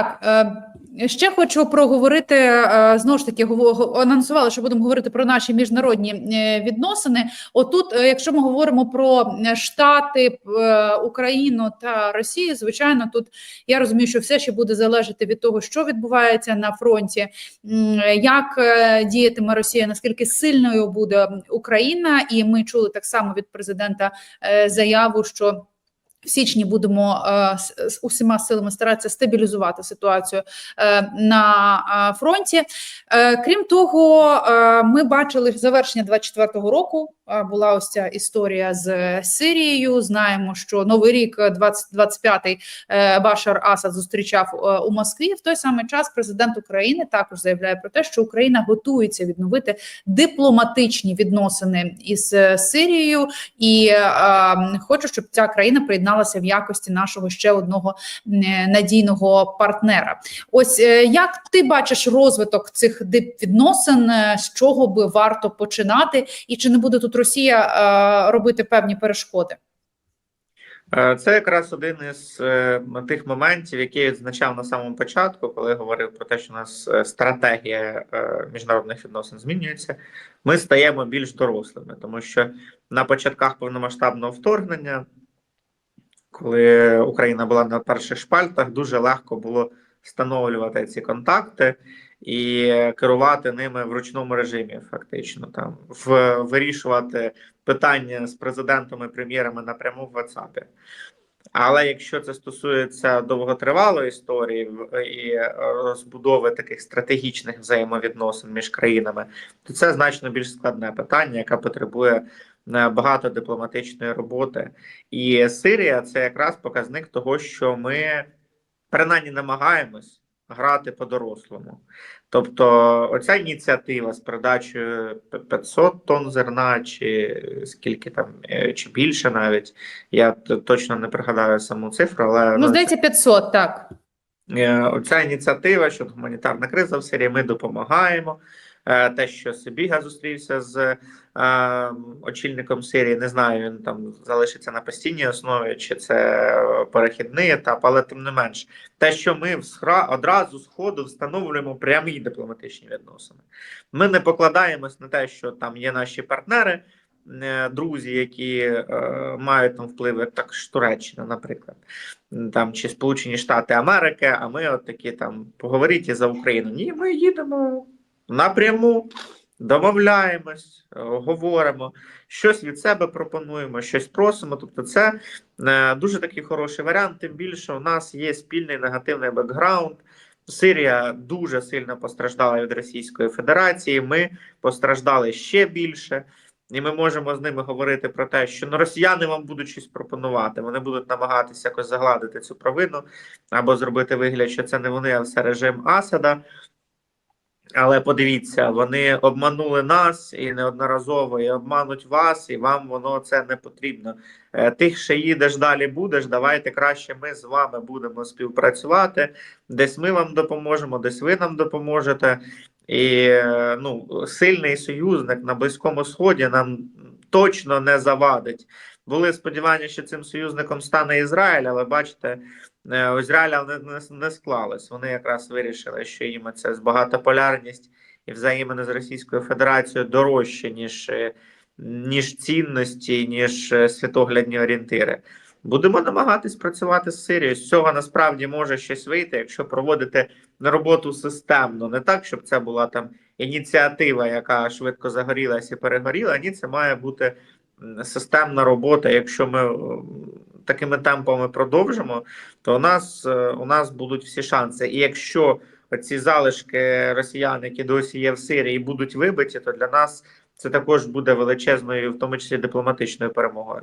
Е, Ще хочу проговорити е, знову ж таки. анонсували, що будемо говорити про наші міжнародні е, відносини. Отут, якщо ми говоримо про Штати, Україну та Росію, звичайно, тут я розумію, що все ще буде залежати від того, що відбувається на фронті, як діятиме Росія, наскільки сильною буде Україна, і ми чули так само від президента заяву, що в січні будемо е, з, усіма силами старатися стабілізувати ситуацію е, на е, фронті. Крім того, ми бачили завершення 24-го року. була ось ця історія з Сирією. Знаємо, що новий рік 2025-й е, Башар Асад зустрічав у Москві. В той самий час президент України також заявляє про те, що Україна готується відновити дипломатичні відносини із Сирією, і е, хочу, щоб ця країна приєдналася в якості нашого ще одного е, надійного партнера. Ось е, як ти бачиш розвиток цих дипвідносин, е, з чого би варто починати, і чи не буде тут Росія робити певні перешкоди? Це якраз один із тих моментів, який я відзначав на самому початку, коли говорив про те, що у нас стратегія міжнародних відносин змінюється. Ми стаємо більш дорослими, тому що на початках повномасштабного вторгнення, коли Україна була на перших шпальтах, дуже легко було встановлювати ці контакти і керувати ними в ручному режимі, фактично там в вирішувати питання з президентом і прем'єрами напряму в WhatsApp. Але якщо це стосується довготривалої історії і розбудови таких стратегічних взаємовідносин між країнами, то це значно більш складне питання, яке потребує багато дипломатичної роботи. І Сирія це якраз показник того, що ми принаймні намагаємось грати по-дорослому. Тобто, оця ініціатива з передачею 500 тонн зерна, чи скільки там, е, чи більше навіть, я точно не пригадаю саму цифру, але Ну, здається, 500, так. Е, Оця ініціатива щодо гуманітарна криза в Сирії, ми допомагаємо. Е, Те, що Сибіга зустрівся з е, очільником Сирії, не знаю, він там залишиться на постійній основі, чи це перехідний етап, але тим не менш, те, що ми в схра одразу з ходу встановлюємо прямі дипломатичні відносини. Ми не покладаємось на те, що там є наші партнери, е, друзі, які е, мають там вплив, як так Туреччина, наприклад там чи Сполучені Штати Америки, а ми от такі там поговоріть за Україну. Ні, ми їдемо напряму, домовляємось, е, говоримо, щось від себе пропонуємо, щось просимо. Тобто, це е, дуже такий хороший варіант. Тим більше у нас є спільний негативний бекграунд. Сирія дуже сильно постраждала від Російської Федерації. Ми постраждали ще більше. І ми можемо з ними говорити про те, що ну, росіяни вам будуть щось пропонувати. Вони будуть намагатися якось загладити цю провину або зробити вигляд, що це не вони, а все режим Асада. Але подивіться, вони обманули нас і неодноразово і обмануть вас, і вам воно це не потрібно. Е, Тих, що їдеш далі, будеш. Давайте краще ми з вами будемо співпрацювати. Десь ми вам допоможемо, десь ви нам допоможете. І е, ну, сильний союзник на Близькому Сході нам точно не завадить. Були сподівання, що цим союзником стане Ізраїль, але бачите, Ізраїля не, не, не склалось. Вони якраз вирішили, що їм це багатополярність і взаємини з Російською Федерацією дорожче, ніж, е, ніж цінності, ніж е, світоглядні орієнтири. Будемо намагатись працювати з Сирією. З цього насправді може щось вийти, якщо проводити роботу системно, не так, щоб це була там ініціатива, яка швидко загорілася і перегоріла. Ні, це має бути системна робота. Якщо ми такими темпами продовжимо, то у нас е, у нас будуть всі шанси. І якщо ці залишки росіян, які досі є в Сирії, будуть вибиті, то для нас це також буде величезною, в тому числі дипломатичною перемогою.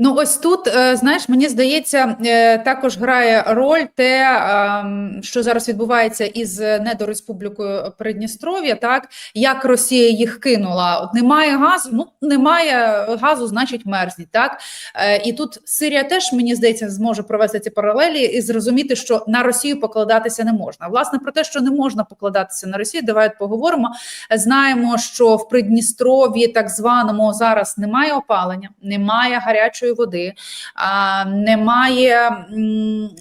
Ну, ось тут, е, знаєш, мені здається, е, також грає роль те, ем, що зараз відбувається із недореспублікою Придністров'я, так як Росія їх кинула. Немає газу, ну немає газу, значить мерзніть. Так Е, і тут Сирія теж мені здається зможе провести ці паралелі і зрозуміти, що на Росію покладатися не можна. Власне про те, що не можна покладатися на Росію, давайте поговоримо. Знаємо, що в Придністров'ї так званому зараз немає опалення, немає гарячої води, а, немає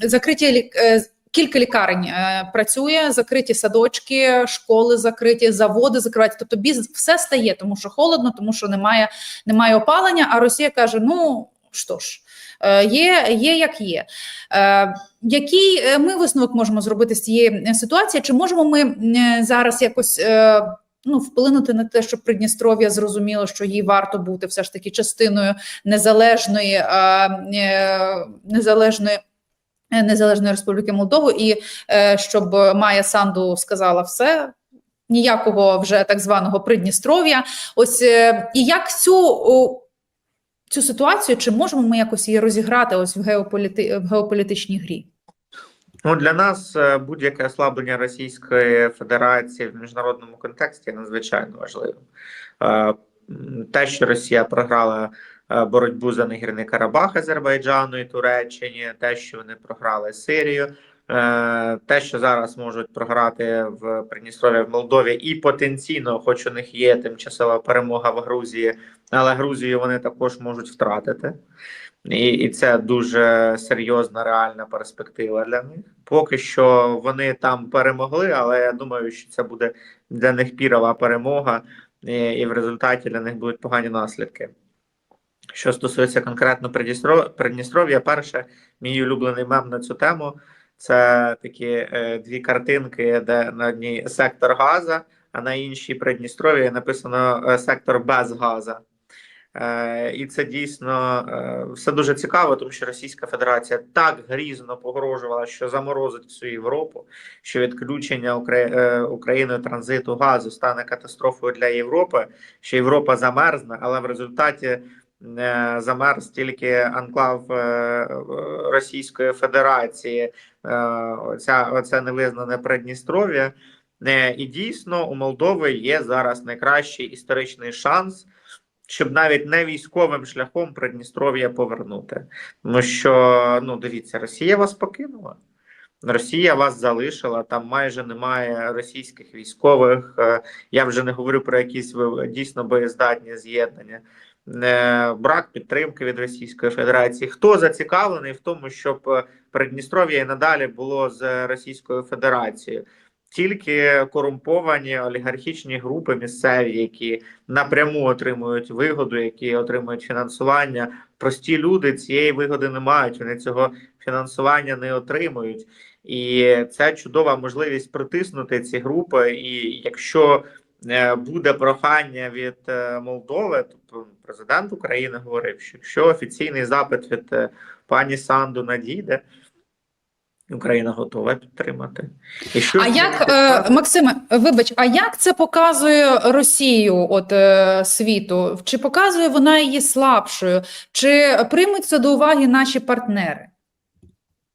закриті е, кілька лікарень е, працює, закриті садочки, школи закриті, заводи закриваються. Тобто бізнес все стає, тому що холодно, тому що немає, немає опалення. А Росія каже: ну що ж. е, Є, є як є. Е, який е, ми висновок можемо зробити з цієї е, ситуації? Чи можемо ми зараз якось е, ну, вплинути на те, щоб Придністров'я зрозуміло, що їй варто бути все ж таки частиною незалежної, е, е, незалежної. е, Незалежної Республіки Молдову, і щоб Майя Санду сказала все, ніякого вже так званого Придністров'я. Ось і як цю цю ситуацію, чи можемо ми якось її розіграти ось в геополіти в геополітичній грі? Ну, для нас е, будь-яке ослаблення Російської Федерації в міжнародному контексті надзвичайно важливим. Е, Те, що Росія програла е, боротьбу за Нагірний Карабах Азербайджану і Туреччині, те, що вони програли Сирію, те, що зараз можуть програти в Придністров'ї в Молдові, і потенційно, хоч у них є тимчасова перемога в Грузії, але Грузію вони також можуть втратити. І, і це дуже серйозна реальна перспектива для них. Поки що вони там перемогли, але я думаю, що це буде для них пірова перемога, і, і в результаті для них будуть погані наслідки. Що стосується конкретно Придністров'я, перше, мій улюблений мем на цю тему це такі е, дві картинки, де на одній сектор Газа, а на іншій Придністров'я написано е, сектор без Газа. Е, І це дійсно е, все дуже цікаво, тому що Російська Федерація так грізно погрожувала, що заморозить всю Європу, що відключення е, Україною транзиту газу стане катастрофою для Європи, що Європа замерзне, але в результаті замерз тільки анклав Російської Федерації, оця, оце невизнане Придністров'я. І дійсно у Молдови є зараз найкращий історичний шанс щоб навіть не військовим шляхом Придністров'я повернути. Тому що, ну дивіться, Росія вас покинула. Росія вас залишила, там майже немає російських військових. Е, Я вже не говорю про якісь дійсно боєздатні з'єднання. Е, Брак підтримки від Російської Федерації. Хто зацікавлений в тому, щоб е, Придністров'я і надалі було з Російською Федерацією? Тільки корумповані олігархічні групи місцеві, які напряму отримують вигоду, які отримують фінансування. Прості люди цієї вигоди не мають. Вони цього фінансування не отримують, і це чудова можливість притиснути ці групи. І якщо е, буде прохання від е, Молдови, тобто президент України говорив, що якщо офіційний запит від е, пані Санду надійде. Україна готова підтримати. І що А як е, Максиме, вибач, а як це показує Росію, от е, світу? Чи показує вона її слабшою? Чи приймуть це до уваги наші партнери?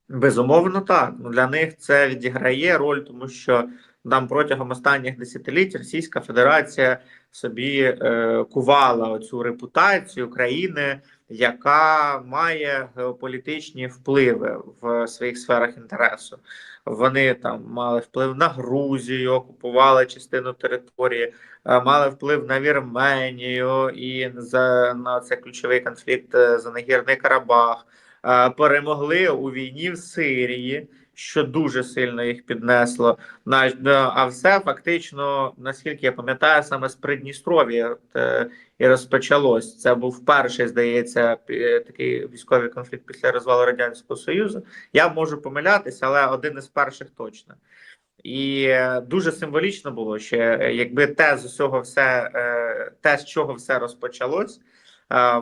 Безумовно, так. Ну для них це відіграє роль, тому що там протягом останніх десятиліть Російська Федерація собі е, кувала оцю репутацію країни, яка має геополітичні впливи в своїх сферах інтересу. Вони там мали вплив на Грузію, окупували частину території, е, мали вплив на Вірменію і за на цей ключовий конфлікт е, за Нагірний Карабах. Е, перемогли у війні в Сирії, що дуже сильно їх піднесло. На- А все фактично, наскільки я пам'ятаю, саме з Придністров'я е, і розпочалось. Це був перший, здається, такий військовий конфлікт після розвалу Радянського Союзу. Я можу помилятися, але один із перших точно. І е, дуже символічно було, що е, якби те з усього все, е, те, з чого все розпочалось, е,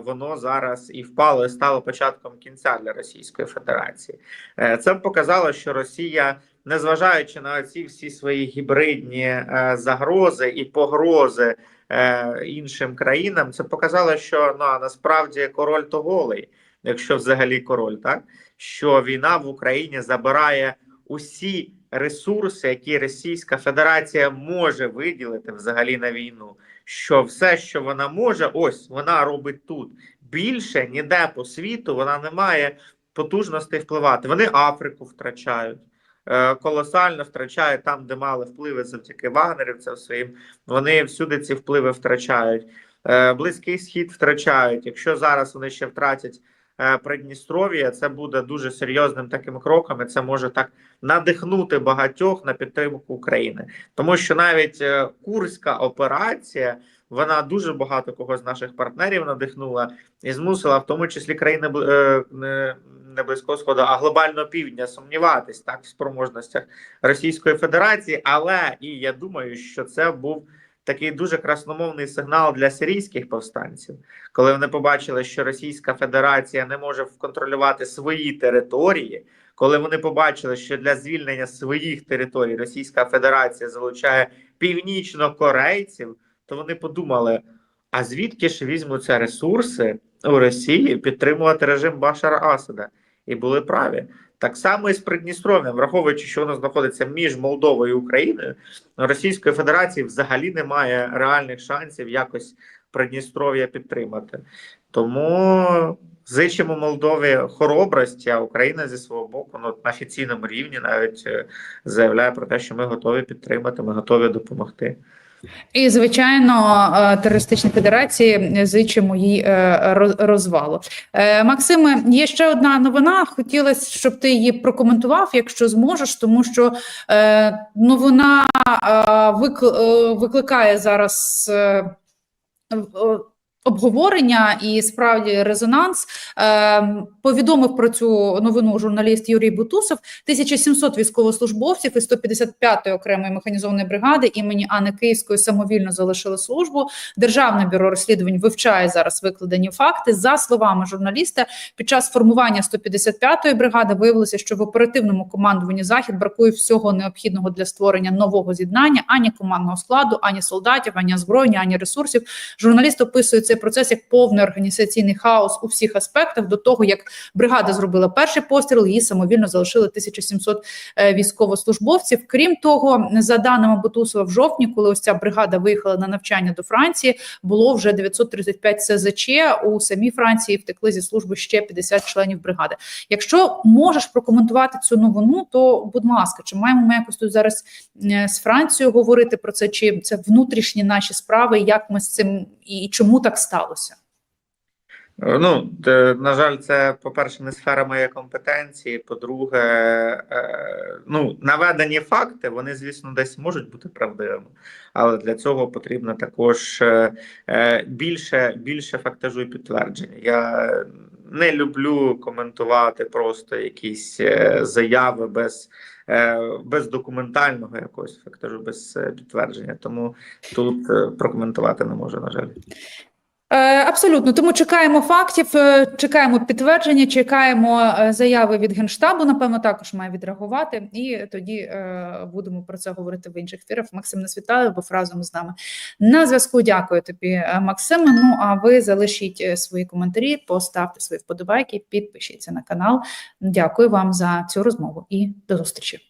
воно зараз і впало, і стало початком кінця для Російської Федерації. Е, Це показало, що Росія, незважаючи на ці всі свої гібридні е, загрози і погрози е, іншим країнам, це показало, що ну, насправді король то голий, якщо взагалі король, так що війна в Україні забирає усі ресурси, які Російська Федерація може виділити взагалі на війну. Що все, що вона може, ось вона робить тут. Більше ніде по світу вона не має потужностей впливати. Вони Африку втрачають. е, Колосально втрачають там, де мали впливи завдяки вагнерівцям своїм. Вони всюди ці впливи втрачають. Е, Близький схід втрачають. Якщо зараз вони ще втратять Придністров'я, це буде дуже серйозним таким кроком, і це може так надихнути багатьох на підтримку України, тому що навіть е, курська операція. Вона дуже багато кого з наших партнерів надихнула і змусила, в тому числі країни е, не близького сходу, а глобального півдня сумніватись так в спроможностях Російської Федерації. Але і я думаю, що це був такий дуже красномовний сигнал для сирійських повстанців, коли вони побачили, що Російська Федерація не може контролювати свої території. Коли вони побачили, що для звільнення своїх територій Російська Федерація залучає північнокорейців, то вони подумали: а звідки ж візьмуться ресурси у Росії підтримувати режим Башара Асада? І були праві. Так само і з Придністров'ям, враховуючи, що воно знаходиться між Молдовою і Україною, Російської Федерації взагалі немає реальних шансів якось Придністров'я підтримати. Тому зичимо Молдові хоробрості, а Україна зі свого боку ну, на офіційному рівні навіть е, заявляє про те, що ми готові підтримати, ми готові допомогти. І звичайно, Терористичні терористичній федерації зичимо їй е, роз- розвалу. Е, Максиме, є ще одна новина. Хотілося, щоб ти її прокоментував, якщо зможеш, тому що новина е, е, викликає зараз. Обговорення і справді резонанс е, повідомив про цю новину журналіст Юрій Бутусов. 1700 військовослужбовців із 155-ї окремої механізованої бригади імені Анни Київської самовільно залишили службу. Державне бюро розслідувань вивчає зараз викладені факти. За словами журналіста, під час формування 155-ї бригади виявилося, що в оперативному командуванні захід бракує всього необхідного для створення нового з'єднання, ані командного складу, ані солдатів, ані озброєння, ані ресурсів. Журналіст описує цей процес як повний організаційний хаос у всіх аспектах. До того як бригада зробила перший постріл, її самовільно залишили 1700 е, військовослужбовців. Крім того, за даними Бутусова, в жовтні, коли ось ця бригада виїхала на навчання до Франції, було вже 935 СЗЧ. У самій Франції втекли зі служби ще 50 членів бригади. Якщо можеш прокоментувати цю новину, то будь ласка, чи маємо ми якось тут зараз е, з Францією говорити про це, чи це внутрішні наші справи, як ми з цим і чому так сталося? Е, Ну, на жаль, це, по-перше, не сфера моєї компетенції. По-друге, е, ну, наведені факти, вони, звісно, десь можуть бути правдивими, але для цього потрібно також е, більше, більше фактажу і підтвердження. Я не люблю коментувати просто якісь заяви без, без документального якогось фактажу, без підтвердження. Тому тут прокоментувати не можу, на жаль. Е, Абсолютно, тому чекаємо фактів, е, чекаємо підтвердження, чекаємо е, заяви від генштабу. Напевно, також має відреагувати, і тоді будемо про це говорити в інших ефірах. Максим нас вітаю, був разом з нами на зв'язку. Дякую тобі, Максиме. Ну а ви залишіть свої коментарі, поставте свої вподобайки, підпишіться на канал. Дякую вам за цю розмову і до зустрічі.